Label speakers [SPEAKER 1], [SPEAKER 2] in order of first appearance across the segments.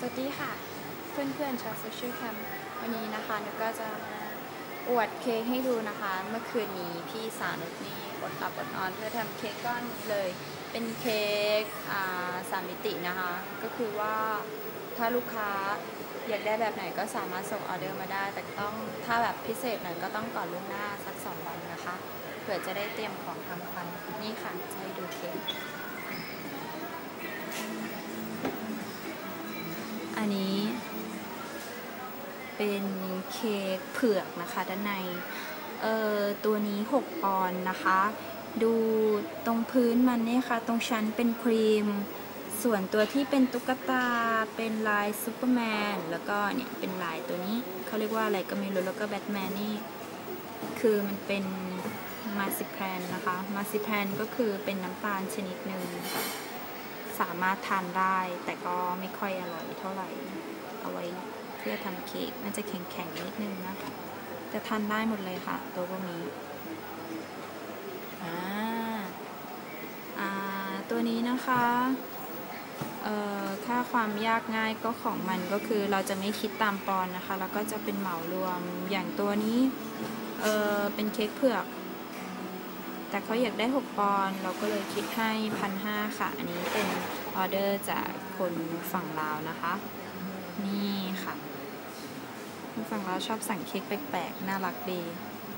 [SPEAKER 1] สวัสดีค่ะ เพื่อนๆชาวโซเชียลแคมวันนี้นะคะนุกก็จะมาอวดเค้กให้ดูนะคะ เมื่อคืนนี้พี่สาวนุกนี่อดหลับอดนอนเพื่อทำเค้กก้อนเลยเป็นเค้กอ่าสามมิตินะคะ ก็คือว่าถ้าลูกค้าอยากได้แบบไหนก็สามารถส่งออเดอร์มาได้ แต่ต้องถ้าแบบพิเศษหน่อยก็ต้องก่อนล่วงหน้าสักสองวันนะคะ เผื่อจะได้เตรียมของทำทันนี่ค่ะจะให้ดูเค้ก เป็นเค้กเผือกนะคะ ด้านในเอ่อตัวนี้6ปอนด์นะคะ ดูตรงพื้นมันเนี่ยค่ะ ตรงชั้นเป็นครีม ส่วนตัวที่เป็นตุ๊กตาเป็นลายซูเปอร์แมนแล้วก็เนี่ยเป็นลายตัวนี้เขาเรียกว่าอะไรก็ไม่รู้แล้วก็แบทแมนนี่คือมันเป็นมาซิแพนนะคะ มาซิแพนก็คือเป็นน้ำตาลชนิดหนึ่งสามารถทานได้แต่ก็ไม่ค่อยอร่อยเท่าไหร่เอาไว้ พื่อทำเค้กมันจะแข็งๆนิดนึงนะแต่ทานได้หมดเลยค่ะ ตัวพวกนี้อ่ตัวนี้นะคะเอ่อค่าความยากง่ายก็ของมันก็คือเราจะไม่คิดตามปอนนะคะ แล้วก็จะเป็นเหมารวมอย่างตัวนี้เเป็นเค้กเผือก แต่เขาอยากได้ 6 ปอนเราก็เลยคิดให้พันห้าค่ะ อันนี้เป็นออเดอร์จากคนฝั่งลาวนะคะ นี่ค่ะ คนฝั่งลาวชอบสั่งเค้กแปลกๆ น่ารักดี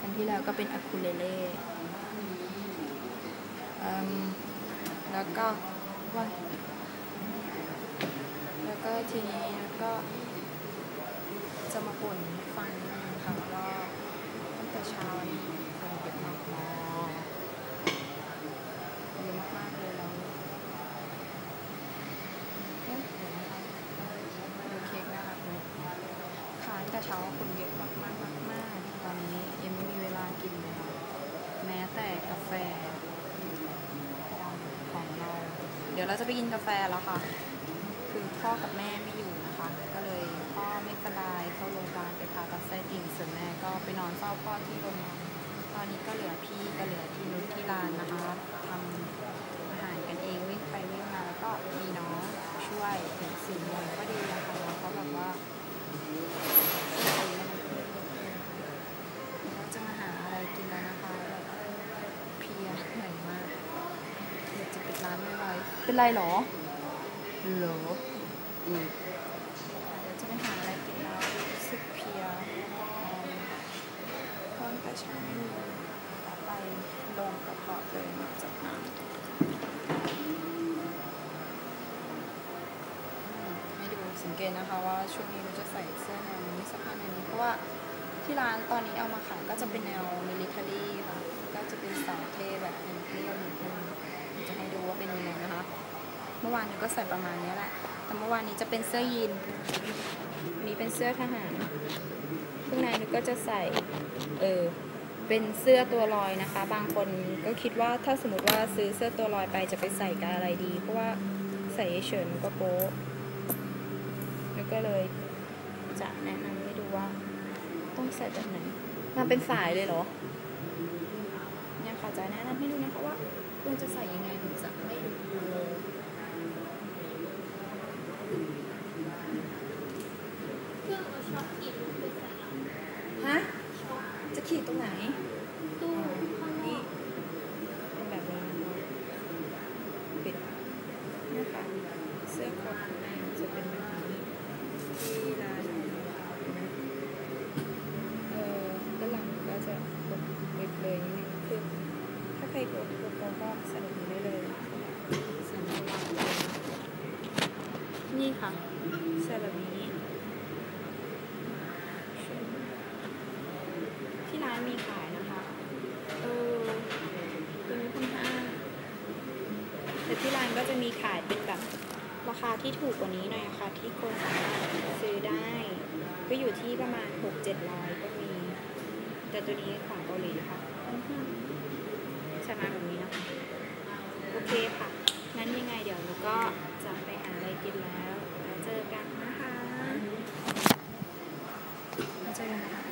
[SPEAKER 1] ครั้งที่แล้วก็เป็นอะคูเลเล่แล้วก็ว่าแล้วก็ทีนี้ก็จะมาป่นฟังนะคะว่าตั้งแต่เช้านี้คนเยอะมากๆ เยอะมากๆเลยแล้วเอ๊ะเดี๋ยวนะคะดูเค้กน่ารักไหมขายแต่เช้าคนเยอะมากๆมากตอนนี้ยังไม่มีเวลากินเลยค่ะแม้แต่กาแฟของเราเดี๋ยวเราจะไปกินกาแฟแล้วค่ะ คือพ่อกับแม่ไม่อยู่นะคะ ก็เลยพ่อไม่สบายเข้าโรงพยาบาลไปผ่าตัดไส้ติ่งส่วนแม่ก็ไปนอนเฝ้าพ่อที่โรงพยาบาลตอนนี้ก็เหลือพี่ก็เหลือที่นุชที่ร้านนะคะทำอาหารกันเองวิ่งไปวิ่งมาแล้วก็มีน้องช่วยถึงสี่โมงก็ดีนะคะแล้วเขาแบบว่าเราจะมาหาอะไรกินแล้วนะคะแบบเพลียเหนื่อยมากเดี๋ยวจะปิดร้านไม่ไหว เป็นไรหรอเหรออืมเดี๋ยวจะไปหาอะไรกินแล้วรู้สึกเพลียอืมตอนแต่เช้าไม่มีไปลงกระเพาะเลยมาจากน้ำให้ดูสังเกตนะคะว่าช่วงนี้เราจะใส่เสื้อแนวนี้สภาพแนวนี้เพราะว่าที่ร้านตอนนี้เอามาขายก็จะเป็นแนวมิลิเทอรี่ค่ะ ก็จะเป็นสาวเท่แบบเป็นเปรี้ยวนิดนึงจะให้ดู มื่อวานนี้ก็ใส่ประมาณนี้แหละ แต่เมื่อวานนี้จะเป็นเสื้อยีนนี้เป็นเสื้อทหารข้างในนุกก็จะใส่ เออ เป็นเสื้อตัวลอยนะคะ บางคนก็คิดว่าถ้าสมมติว่าซื้อเสื้อตัวลอยไปจะไปใส่กับอะไรดี เพราะว่าใส่เฉยๆมันก็โป๊ะนุกก็เลยจะแนะนำให้ดูว่า ต้องใส่แบบไหนมาเป็นสายเลยเหรอเนี่ยค่ะจะแนะนำให้ดูนะคะว่าควรจะใส่ยังไงถึงจะไม่ดู
[SPEAKER 2] เครื่องเอาช็อตขีดลงไปใส่หลัง
[SPEAKER 1] ฮะ จะขีดตรงไหน
[SPEAKER 2] ตู้ข้างนอ
[SPEAKER 1] นี่
[SPEAKER 2] ก
[SPEAKER 1] เป็นแบบนี้นะคะปิดเนี่ยค่ะเสื้อคอข้างในมันจะเป็นแบบนี้ที่ร้านเออด้านหลังก็จะกดเว็บเลยนิดนึงคือถ้าใครกดกดเราก็ใส่แบบนี้ได้เลยใส่แบบนี้นี่ ค่ะใส่แบบนี้ ที่ร้านมีขายนะคะ เออตัวนี้พันห้าแต่ที่ร้านก็จะมีขายเป็นแบบราคาที่ถูกกว่านี้หน่อยนะคะที่คนสามารถซื้อได้ ก็อยู่ที่ประมาณหกเจ็ดร้อยก็มี แต่ตัวนี้ของเกาหลีค่ะใช่ไหมแบบนี้นะคะ โอเคค่ะงั้นยังไงเดี๋ยวหนูก็จะไปหาอะไรกินแล้ว แล้ว